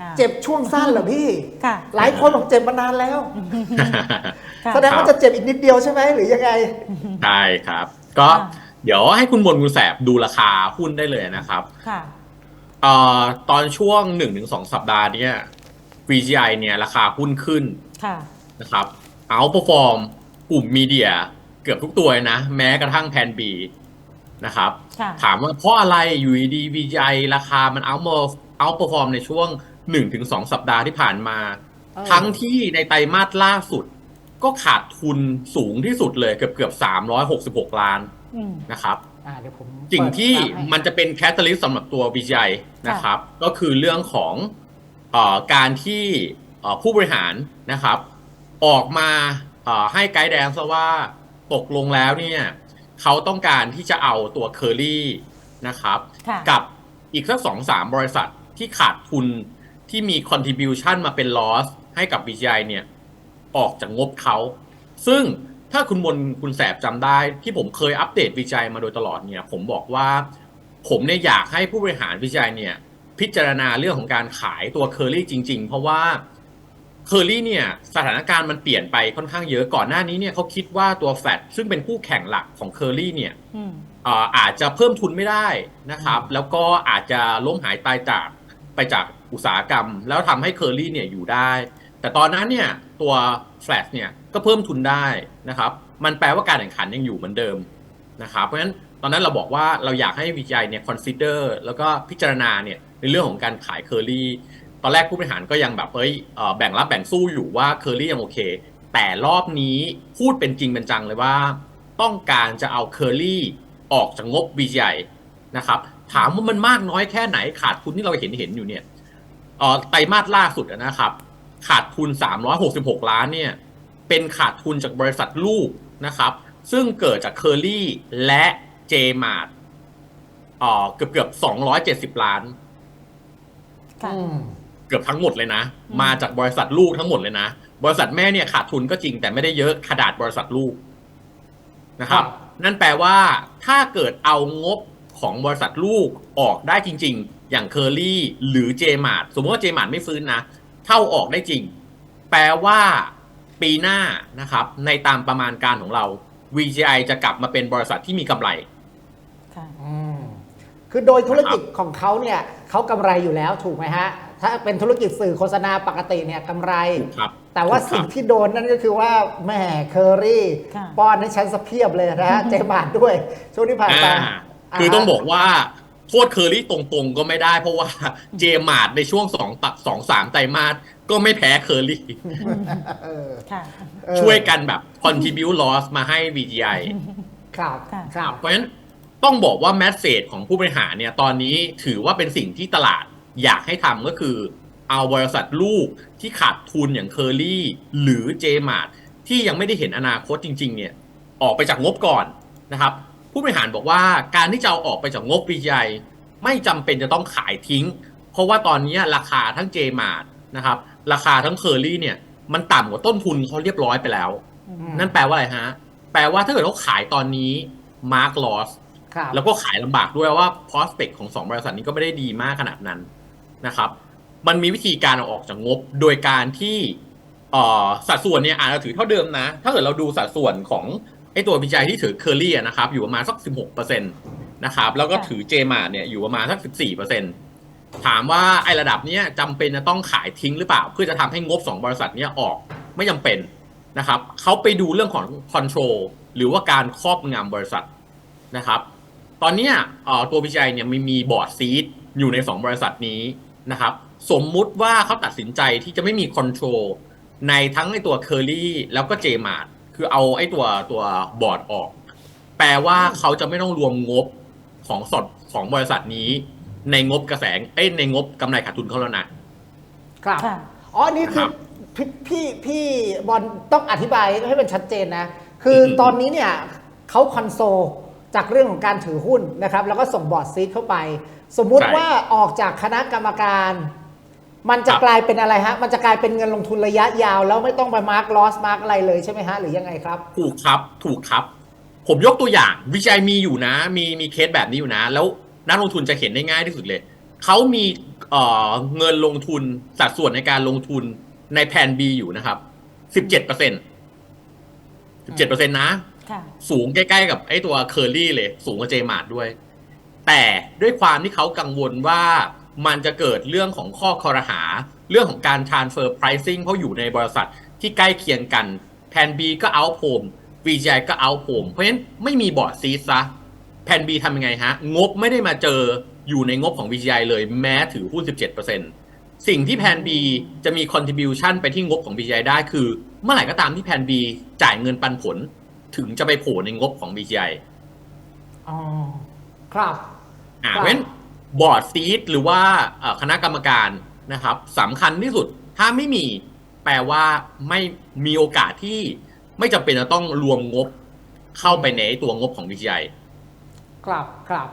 อ่าเจ็บช่วงสั้นเหรอพี่ ค่ะ หลายคนบอกเจ็บมานานแล้วค่ะแสดงว่าจะเจ็บอีกนิดเดียวใช่ไหมหรือยังไง ใช่ครับ ก็ค่ะเดี๋ยวให้คุณมนต์คุณแสบดูราคาหุ้นได้เลยนะครับ ค่ะเอ่อตอนช่วง1-2สัปดาห์เนี้ย VGI เนี่ยราคาหุ้นขึ้นค่ะนะครับเอาเปอร์ฟอร์มกลุ่มมีเดียเกือบทุกตัวเลยนะ แม้กระทั่งแพนบีนะครับค่ะถามว่าเพราะอะไรอยู่ดีๆ VGI ราคามันเอาเเอาเปอร์ฟอร์มในช่วง 1-2สัปดาห์ที่ผ่านมาเออทั้งที่ในไตรมาสล่าสุด ก็ขาดทุนสูงที่สุดเลยเกือบเกือบ366ล้านอืมนะครับอ่าเดี๋ยวผมสิ่งที่เปิดกราฟให้มันจะเป็นแคตตาลิสสำหรับตัว VGI นะครับ ก็คือเรื่องของเออการที่เอ่อผู้บริหารนะครับ ออกมาเอ่อให้ไกด์แดนซะว่าตกลงแล้วเนี่ยเขาต้องการที่จะเอาตัวเคอรี่นะครับค่ะกับอีกสักสองสามบริษัทที่ขาดทุน ที่มี contribution มาเป็น loss ให้กับ BGI เนี่ยออกจากงบเขา ซึ่งถ้าคุณมนคุณแสบจำได้ที่ผมเคยอัปเดตวิจัยมาโดยตลอดเนี่ย ผมบอกว่าผมเนี่ยอยากให้ผู้บริหารวิจัยเนี่ยพิจารณาเรื่องของการขายตัวเคอรี่จริง ๆ เพราะว่าเคอรี่เนี่ยสถานการณ์มันเปลี่ยนไปค่อนข้างเยอะก่อนหน้านี้เนี่ยเขาคิดว่าตัวแฟดซึ่งเป็นคู่แข่งหลักของเคอรี่เนี่ยอืมเอ่ออาจจะเพิ่มทุนไม่ได้นะครับ แล้วก็อาจจะล้มหายตายจากไปจาก อุตสาหกรรม แล้วทำให้เคอรี่เนี่ยอยู่ได้ แต่ตอนนั้นเนี่ยตัวแฟลชเนี่ยก็เพิ่มทุนได้นะครับ มันแปลว่าการแข่งขันยังอยู่เหมือนเดิมนะครับเพราะฉะนั้นตอนนั้นเราบอกว่าเราอยากให้วิจัยเนี่ย consider แล้วก็พิจารณาเนี่ยในเรื่องของการขายเคอรี่ตอนแรกผู้บริหารก็ยังแบบเอ้ยเอ่อแบ่งรับแบ่งสู้อยู่ว่าเคอรี่ยังโอเค แต่รอบนี้พูดเป็นจริงเป็นจังเลยว่า ต้องการจะเอาเคอรี่ออกจากงบ VGI นะครับถามว่ามันมากน้อยแค่ไหนขาดทุนที่เราเห็นเห็นอยู่เนี่ย เอ่อไตรมาสล่าสุดอะนะครับ ขาดทุน 366 ล้านเนี่ยเป็นขาดทุนจากบริษัทลูกนะครับ ซึ่งเกิดจากเคอรี่และเจมาร์เอ่อเกือบเกือบ270ล้านค่ะอืมเกือบทั้งหมดเลยนะอืมมาจากบริษัทลูกทั้งหมดเลยนะ บริษัทแม่เนี่ยขาดทุนก็จริงแต่ไม่ได้เยอะขนาดบริษัทลูกนะครับ นั่นแปลว่าถ้าเกิดเอางบของบริษัทลูกออกได้จริงๆ อย่างเคอรี่หรือเจมาร์สมมติว่าเจมาร์ไม่ฟื้นนะ เท่าออกได้จริง แปลว่าปีหน้านะครับ ในตามประมาณการของเรา VGI จะกลับมาเป็นบริษัทที่มีกำไรค่ะอืมคือโดยธุรกิจของเขาเนี่ยเขากำไรอยู่แล้วถูกไหมฮะ ถ้าเป็นธุรกิจสื่อโฆษณาปกติเนี่ยกำไรถูกครับแต่ว่าถูกครับสิ่งที่โดนนั่นก็คือว่าแหม่เคอรี่ค่ะป้อนให้ฉันสะเพียบเลยนะฮะเจมาร์ดด้วยช่วงที่ผ่านมาอ่าคือต้องบอกว่าโทษเคอรี่ตรงๆก็ไม่ได้ เพราะว่าเจมาร์ในช่วงสองตัสองสามไตรมาสก็ไม่แพ้เคอรี่ เออค่ะ เออช่วยกันแบบ contribute loss มาให้ VGI ครับค่ะ ครับ เพราะฉะนั้นต้องบอกว่าแมสเซจของผู้บริหารเนี่ยตอนนี้ถือว่าเป็นสิ่งที่ตลาดอยากให้ทำก็คือ เอาบริษัทลูกที่ขาดทุนอย่างเคอรี่หรือเจมาร์ที่ยังไม่ได้เห็นอนาคตจริง ๆ เนี่ย ออกไปจากงบก่อนนะครับ ผู้บริหารบอกว่าการที่จะเอาออกไปจากงบ VGI ไม่จำเป็นจะต้องขายทิ้ง เพราะว่าตอนนี้ราคาทั้งเจมาร์นะครับ ราคาทั้งเคอรี่เนี่ย มันต่ำกว่าต้นทุนเขาเรียบร้อยไปแล้วอืมนั่นแปลว่าอะไรฮะ แปลว่าถ้าเกิดเขาขายตอนนี้ Mark Loss ครับแล้วก็ขายลำบากด้วยว่า prospect ของสองบริษัทนี้ก็ไม่ได้ดีมากขนาดนั้นนะครับ มันมีวิธีการเอาออกจากงบโดยการที่เอ่อสัดส่วนเนี่ยอาจจะถือเท่าเดิมนะ ถ้าเกิดเราดูสัดส่วนของ ไอ้ตัววิจัยที่ถือเคอรี่นะครับอยู่ประมาณสัก 16%นะครับแล้วก็ถือเจมาเนี่ยอยู่ประมาณสัก 14%ถามว่าไอ้ระดับเนี้ยจำเป็นจะต้องขายทิ้งหรือเปล่า เพื่อจะทำให้งบสองบริษัทเนี้ยออกไม่จำเป็นนะครับเขาไปดูเรื่องของ control หรือว่าการครอบงำบริษัทนะครับ ตอนเนี้ยเอ่อตัววิจัยเนี่ยมีมีบอร์ดซีดอยู่ใน 2 บริษัทนี้นะครับสมมุติว่าเขาตัดสินใจที่จะไม่มีคอนโทรลในทั้งไอตัวเคอรี่แล้วก็เจมาร์ คือเอาไอตัวตัวบอร์ดออก แปลว่าเขาจะไม่ต้องรวมงบของสดของบริษัทนี้ ในงบกระแสเอ้ยในงบกำไรขาดทุนเขาแล้วนะ ครับ ค่ะ อ๋อ นี่คือครับพี่พี่พี่บอลต้องอธิบายให้เป็นชัดเจนนะ คืออม ตอนนี้เนี่ยเขาคอนโซลจากเรื่องของการถือหุ้นนะครับ แล้วก็ส่งบอร์ดซีดเข้าไป สมมุติว่าออกจากคณะกรรมการ มันจะกลายเป็นอะไรฮะ มันจะกลายเป็นเงินลงทุนระยะยาว แล้วไม่ต้องไปมาร์กลอสมาร์กอะไรเลยใช่ไหมฮะ หรือยังไงครับ ถูกครับ ถูกครับ ผมยกตัวอย่างวิจัยมีอยู่นะ มีมีเคสแบบนี้อยู่นะ แล้วนักลงทุนจะเห็นได้ง่ายที่สุดเลย เขามีเเอ่อเงินลงทุนสัดส่วนในการลงทุนในแผน B อยู่นะครับ สิบเจ็ดเปอร์เซ็นสิบเจ็ดเปอร์เซ็นนะค่ะสูงใกล้ๆกับไอ้ตัวเคอรี่เลย สูงกว่าเจมาร์ด้วย แต่ด้วยความที่เขากังวลว่า มันจะเกิดเรื่องของข้อคอรหา เรื่องของการ transfer pricing เพราะอยู่ในบริษัทที่ใกล้เคียงกันแผน B ก็ out home VGI ก็ out home เพราะฉะนั้นไม่มีบอร์ดซีซะแผน B ทำยังไงฮะ งบไม่ได้มาเจออยู่ในงบของ VGI เลยแม้ถือหุ้น 17%สิ่งที่แผน B จะมี contribution ไปที่งบของ VGI ได้คือ เมื่อไหร่ก็ตามที่แผน B จ่ายเงินปันผล ถึงจะไปโผล่ในงบของ VGI อ๋อ ครับอ่าครับเพราะฉะนั้น บอร์ดซีดหรือว่าเอ่อคณะกรรมการนะครับสำคัญที่สุดถ้าไม่มีแปลว่าไม่มีโอกาสที่ไม่จำเป็นจะต้องรวมงบเข้าไปในตัวงบของ VGI ครับครับ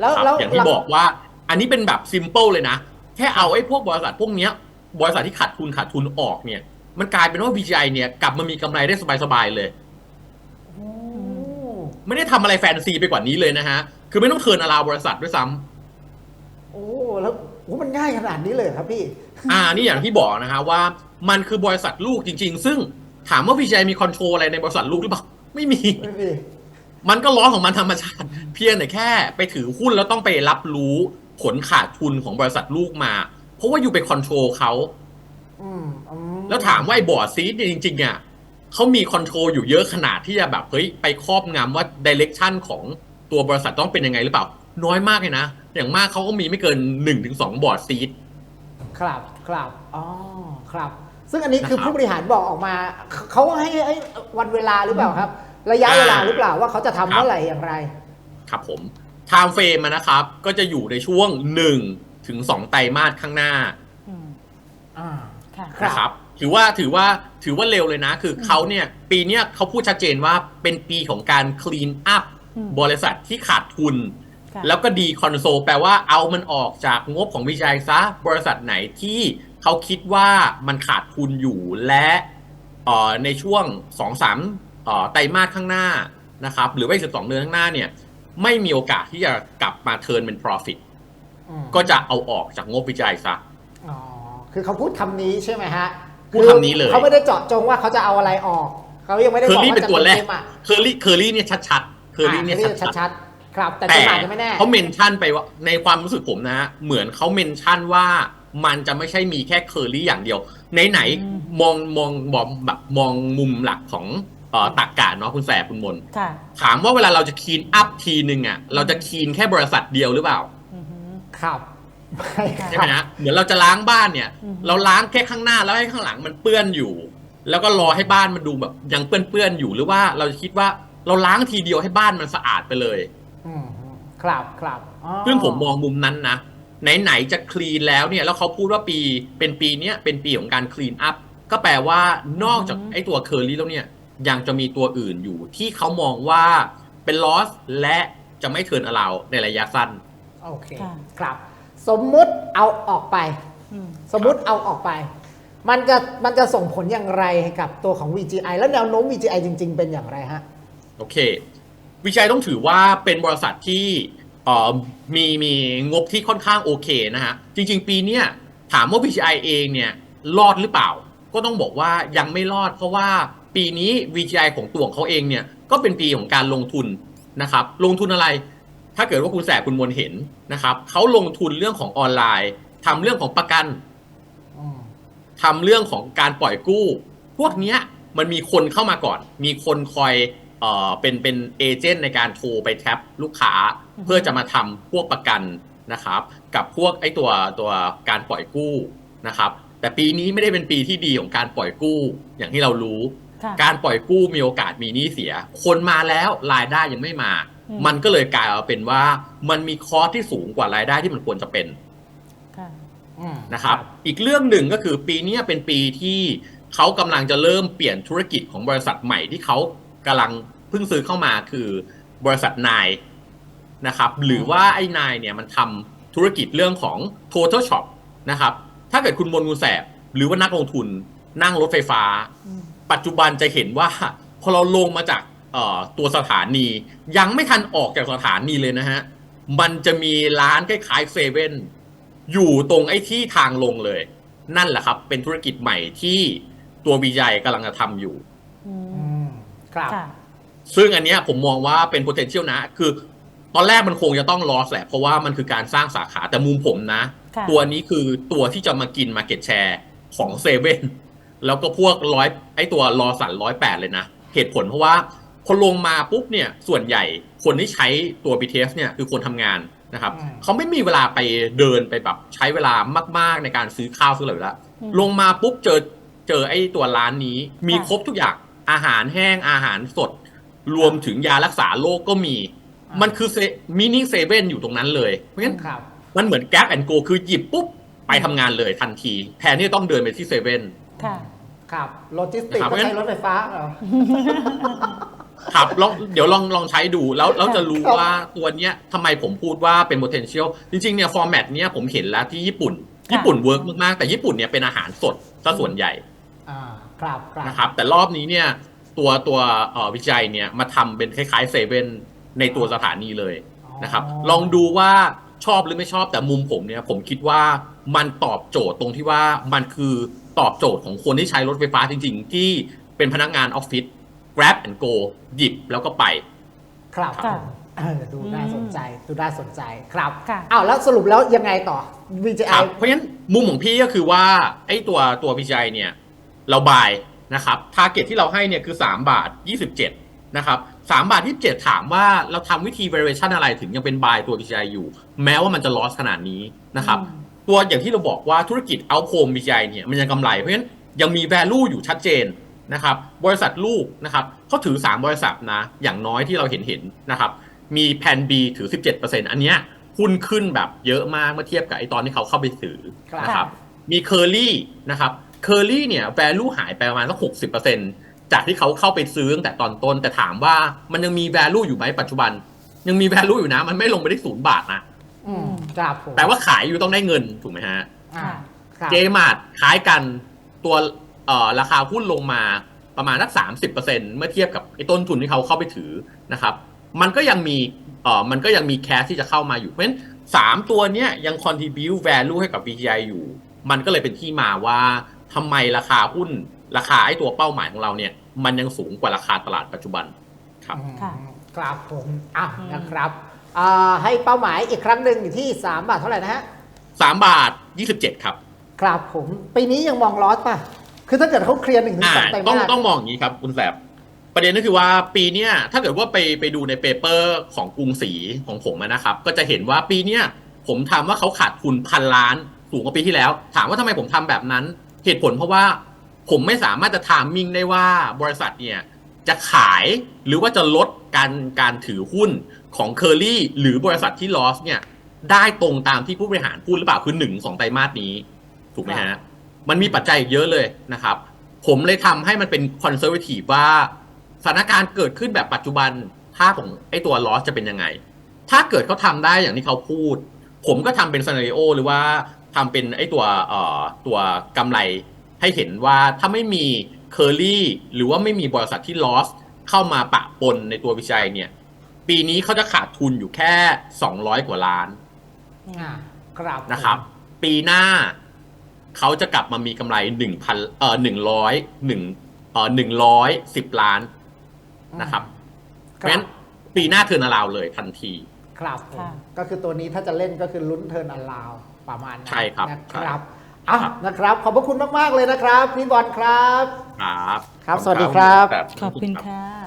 แล้วครับแล้วอย่างที่บอกว่า อันนี้เป็นแบบซิมเ l ิลเลยนะ แค่เอาไอ้พวกบริษัทพวกเนี้ย บริษัทที่ขาดทุนขาดทุนออกเนี่ย มันกลายเป็นว่า VGI เนี่ยกลับมามีกำไรได้สบายๆเลยโอ้ไม่ได้ทำอะไรแฟนซีไปกว่านี้เลยนะฮะ คือไม่ต้องเทิร์นอลาวบริษัทด้วยซ้ำ โอ้แล้วโอ้มันง่ายขนาดนี้เลยเหรอครับพี่ อ่านี่อย่างที่บอกนะฮะว่ามันคือบริษัทลูกจริง ๆ ซึ่งถามว่า VGI มีคอนโทรลอะไรในบริษัทลูกหรือเปล่าไม่มี ไม่มี มันก็ล้อของมันธรรมชาติ เพียงแต่แค่ ไปถือหุ้นแล้วต้องไปรับรู้ผลขาดทุนของบริษัทลูกมา เพราะว่าอยู่ไปคอนโทรลเขาอืมอืมแล้วถามว่าไอ้บอร์ดซีดเนี่ยจริงๆอะเขามีคอนโทรลอยู่เยอะขนาดที่จะแบบเฮ้ยไปครอบงำว่าดิเรกชันของตัวบริษัทต้องเป็นยังไงหรือเปล่า น้อยมากเลยนะ อย่างมากเขาก็มีไม่เกิน1นถึงสบอร์ดซีดครับครับอ๋อครับ ซึ่งอันนี้คือนะครับผู้บริหารบอกออกมา เขาให้ให้วันเวลาหรือเปล่าครับ ระยะเวลาหรือเปล่าว่าเขาจะทำครับเมื่อไหร่อย่างไร ครับผมไทม์เฟรมนะครับ ก็จะอยู่ในช่วง1ถึง2ไตรมาสข้างหน้าอืมอ่าค่ะครับนะครับถือว่าถือว่าถือว่าเร็วเลยนะ คือเขาเนี่ย ปีเนี้ยเขาพูดชัดเจนว่าเป็นปีของการคลีนอัพอืมบริษัทที่ขาดทุนค่ะ แล้วก็ดีคอนโซลแปลว่าเอามันออกจากงบของวิจัยซะ บริษัทไหนที่เขาคิดว่ามันขาดทุนอยู่และเอ่อในช่วง2อสามไตรมาสข้างหน้านะครับ หรือว่าอีกสิบสองเดือนข้างหน้าเนี่ย ไม่มีโอกาสที่จะกลับมาเทิร์นเป็น profit อืมก็จะเอาออกจากงบวิจัยซะอ๋อคือเขาพูดคำนี้ใช่ไหมฮะพูดคำนี้เลยเขาไม่ได้เจาะจงว่าเขาจะเอาอะไรออก เขายังไม่ได้เคบออกรี่ว่าเป็นจะตัวแรกเต็มอะเคอรี่เคอรี่เนี่ยชัดๆเคอรี่เนี่ยอ่าชัดๆชัดๆ ครับแต่แต่เจมาร์จะไม่แน่ เขาเมนชั่นไปว่าในความรู้สึกผมนะฮะเหมือนเขาเมนชั่นว่ามันจะไม่ใช่มีแค่เคอรี่อย่างเดียวไหนอืมๆมองมองมองแบบมองมุมหลักของเอ่อตักกาเนาะคุณแสบคุณมนค่ะถามว่าเวลาเราจะคีนอัพทีนึงอะเราจะคีนแค่บริษัทเดียวหรือเปล่า อือหือ ครับใช่ไหมนะเหมือนเราจะล้างบ้านเนี่ย อืม เราล้างแค่ข้างหน้าแล้วให้ข้างหลังมันเปื้อนอยู่ แล้วก็รอให้บ้านมันดูแบบยังเปื้อนๆอยู่หรือว่าเราจะคิดว่าเราล้างทีเดียวให้บ้านมันสะอาดไปเลย อืมครับครับอ๋อซึ่งผมมองมุมนั้นนะไหนๆจะคลีนแล้วเนี่ย แล้วเขาพูดว่าปีเป็นปีเนี้ยเป็นปีของการคลีนอัพก็แปลว่านอกจากอืมไอ้ตัวเคอรี่แล้วเนี่ย ยังจะมีตัวอื่นอยู่ที่เขามองว่าเป็นลอสและจะไม่เทิร์นอลาวในระยะสั้น โอเคค่ะครับ สมมุติเอาออกไปอืมสมมุติเอาออกไป มันจะมันจะส่งผลอย่างไรกับตัวของ VGI แล้วแนวโน้ม VGI จริง ๆ เป็นอย่างไรฮะ โอเค วิจัยต้องถือว่าเป็นบริษัทที่มีมีงบที่ค่อนข้างโอเคนะฮะ จริง ๆ ปีเนี้ยถามว่า VGI เองเนี่ยรอดหรือเปล่า ก็ต้องบอกว่ายังไม่รอด เพราะว่าปีนี้ VGI ของตัวของเขาเองเนี่ยก็เป็นปีของการลงทุนนะครับ ลงทุนอะไร ถ้าเกิดว่าคุณแสบคุณมนเห็นนะครับเขาลงทุนเรื่องของออนไลน์ทำเรื่องของประกันอืมทำเรื่องของการปล่อยกู้ พวกเนี้ยมันมีคนเข้ามาก่อน มีคนคอย เอ่อเป็นเป็นเอเจนต์ในการโทรไปแท็บลูกค้าอือฮึเพื่อจะมาทำพวกประกันนะครับ กับพวกไอ้ตัวตัวการปล่อยกู้นะครับ แต่ปีนี้ไม่ได้เป็นปีที่ดีของการปล่อยกู้อย่างที่เรารู้ค่ะการปล่อยกู้มีโอกาสมีหนี้เสีย คนมาแล้วรายได้ยังไม่มาอืมมันก็เลยกลายมาเป็นว่ามันมีคอสที่สูงกว่ารายได้ที่มันควรจะเป็นค่ะอืมนะครับ อีกเรื่องหนึ่งก็คือปีเนี้ยเป็นปีที่เขากำลังจะเริ่มเปลี่ยนธุรกิจของบริษัทใหม่ที่เขา กำลังเพิ่งซื้อเข้ามาคือบริษัทนายนะครับ หรือว่าไอ้นายเนี่ยมันทำธุรกิจเรื่องของ Total Shop นะครับ ถ้าเกิดคุณมนต์งูแสบ หรือว่านักลงทุนนั่งรถไฟฟ้าอืมปัจจุบันจะเห็นว่า พอเราลงมาจากเอ่อตัวสถานี ยังไม่ทันออกจากสถานีเลยนะฮะ มันจะมีร้านคล้ายๆเซเว่นอยู่ตรงไอ้ที่ทางลงเลย นั่นแหละครับ เป็นธุรกิจใหม่ที่ตัววีไยกำลังจะทำอยู่อืมอืม ครับค่ะซึ่งอันเนี้ยผมมองว่าเป็น potential นะ คือตอนแรกมันคงจะต้อง loss แหละ เพราะว่ามันคือการสร้างสาขาแต่มุมผมนะค่ะตัวนี้คือตัวที่จะมากิน market share ของเซเว่นแล้วก็พวกร้อยไอตัวรอสันร้อยแปดเลยนะ เหตุผลเพราะว่าพอลงมาปุ๊บเนี่ยส่วนใหญ่คนที่ใช้ตัว BTS เนี่ยคือคนทำงานนะครับอืมเขาไม่มีเวลาไปเดินไปแบบใช้เวลามาก ๆ ในการซื้อข้าวซื้ออะไรอยู่แล้วอืมลงมาปุ๊บเจอเจอไอ้ตัวร้านนี้มีค่ะครบทุกอย่าง อาหารแห้งอาหารสด รวมถึงยารักษาโรคก็มีอ่ามัมันคือมินิเซเว่นอยู่ตรงนั้นเลยเพราะฉะนั้นครับมันเหมือนแก๊ปแอนโกคือหยิบปุ๊บไปทำงานเลยทันที แทนที่จะต้องเดินไปที่เซเว่นค่ะครับโลจิสติกนะครับก็ใช้รถไฟฟ้าเหรอครับลองเดี๋ยวลองลองใช้ดูแล้วแล้วจะรู้ครับว่าตัวเนี้ยทำไมผมพูดว่าเป็น potential จริงๆเนี่ยฟอร์แมตเนี้ยผมเห็นแล้วที่ญี่ปุ่นค่ะญี่ปุ่นเวิร์กมากๆ แต่ญี่ปุ่นเนี่ยเป็นอาหารสดซะส่วนใหญ่อ่า ครับครับนะครับ แต่รอบนี้เนี่ย ตัวตัวเอ่อวิจัยเนี่ยมาทำเป็นคล้ายๆเซเว่นในตัวสถานีเลยนะครับ ลองดูว่าชอบหรือไม่ชอบแต่มุมผมเนี่ย ผมคิดว่ามันตอบโจทย์ตรงที่ว่ามันคือตอบโจทย์ของคนที่ใช้รถไฟฟ้าจริง ๆ ที่เป็นพนักงานออฟฟิศ grab and go หยิบแล้วก็ไป ครับค่ะเออดูน่าสนใจดูน่าสนใจครับค่ะอ้าวแล้วสรุปแล้วยังไงต่อค VGI รับเพราะฉะนั้นมุมของพี่ก็คือว่าไอ้ตัวตัววิจัยเนี่ย เราบายนะครับทาร์เก็ตที่เราให้เนี่ยคือ 3 บาท 27 นะครับ3บาท27ถามว่าเราทำวิธี variation อะไรถึงยังเป็นบายตัววิจัยอยู่ แม้ว่ามันจะ loss ขนาดนี้นะครับอืมตัวอย่างที่เราบอกว่าธุรกิจเอาโคมวิจัยเนี่ยมันยังกำไรเพราะฉะนั้นยังมี value อยู่ชัดเจนนะครับ บริษัทลูกนะครับเขาถือ 3 บริษัทนะ อย่างน้อยที่เราเห็นเห็นๆนะครับ มีแพน B ถือ 17%อันเนี้ยหุ้นขึ้นแบบเยอะมากเมื่อเทียบกับไอตอนที่เขาเข้าไปถือครับนะครับ มีเคอรี่นะครับ เคอรี่เนี่ย value หายไปประมาณสักหกสิบเปอร์เซ็นจากที่เขาเข้าไปซื้อตั้งแต่ตอนต้น แต่ถามว่ามันยังมี value อยู่ไหมปัจจุบัน ยังมี value อยู่นะ มันไม่ลงไปได้ศูนย์บาทนะอืมครับผมแปลว่าขายอยู่ต้องได้เงินถูกไหมฮะอ่าครับเจมาร์คล้ายกันตัวเอ่อราคาหุ้นลงมาประมาณสักสามสิบเปอร์เซ็นเมื่อเทียบกับไอ้ต้นทุนที่เขาเข้าไปถือนะครับ มันก็ยังมีเอ่อมันก็ยังมีแคสที่จะเข้ามาอยู่เพราะฉะนั้นสามตัวเนี้ยยัง contribute value ให้กับ VGI อยู่ มันก็เลยเป็นที่มาว่า ทำไมราคาหุ้นราคาไอ้ตัวเป้าหมายของเราเนี่ย มันยังสูงกว่าราคาตลาดปัจจุบันครับอืมค่ะครับผมอะอืมนะครับอ่าให้เป้าหมายอีกครั้งหนึ่งอยู่ที่ 3 บาทเท่าไหร่นะฮะสามบาทยี่สิบเจ็ดครับ ครับผมปีนี้ยังมองลอสป่ะ คือถ้าเกิดเขาเคลียร์หนึ่งถึงอ่าสองไตรต้องมาสต้องมองอย่างนี้ครับ คุณแสบประเด็นก็คือว่าปีเนี้ยถ้าเกิดว่าไปไปดูในเปเปอร์ของกรุงศรีของผมอะนะครับ ก็จะเห็นว่าปีเนี้ยผมทำว่าเขาขาดทุนพันล้านสูงกว่าปีที่แล้ว ถามว่าทำไมผมทำแบบนั้น เหตุผลเพราะว่าผมไม่สามารถจะทามมิ่งได้ว่าบริษัทเนี่ยจะขายหรือว่าจะลดการการถือหุ้นของเคอรี่หรือบริษัทที่ลอสเนี่ยได้ตรงตามที่ผู้บริหารพูดหรือเปล่าคือหนึ่งสองไตรมาสนี้ ถูกไหมฮะ มันมีปัจจัยอีกเยอะเลยนะครับ ผมเลยทำให้มันเป็นคอนเซอร์ t ทีฟว่าสถานการณ์เกิดขึ้นแบบปัจจุบันค่าของไอ้ตัวลอสจะเป็นยังไง ถ้าเกิดเขาทำได้อย่างที่เขาพูด ผมก็ทำเป็นซีนารีโอหรือว่า ทำเป็นไอ้ตัวเอ่อตัวกำไรให้เห็นว่าถ้าไม่มีเคอรี่หรือว่าไม่มีบริษัทที่ลอสเข้ามาปะปนในตัววิจัยเนี่ย ปีนี้เขาจะขาดทุนอยู่แค่ 200 กว่าล้านอ่าครับนะครับ ปีหน้าเขาจะกลับมามีกำไรหนึ่งพันเอ่อหนึ่งร้อยหนึ่งเอ่อหนึ่งร้อยสิบล้านนะครับเพคราะรัฉะบนั้นปีหน้าเทิร์นาราวเลยทันที ครับผมค่ะก็คือตัวนี้ถ้าจะเล่นก็คือลุ้นเทิร์นอลาว ประมาณนั้นใช่ครับนะครับอะครับ นะครับ ขอบพระคุณมาก ๆ เลยนะครับ พี่บอลครับ ครับ ครับ สวัสดีครับครับขอบคุณค่ะ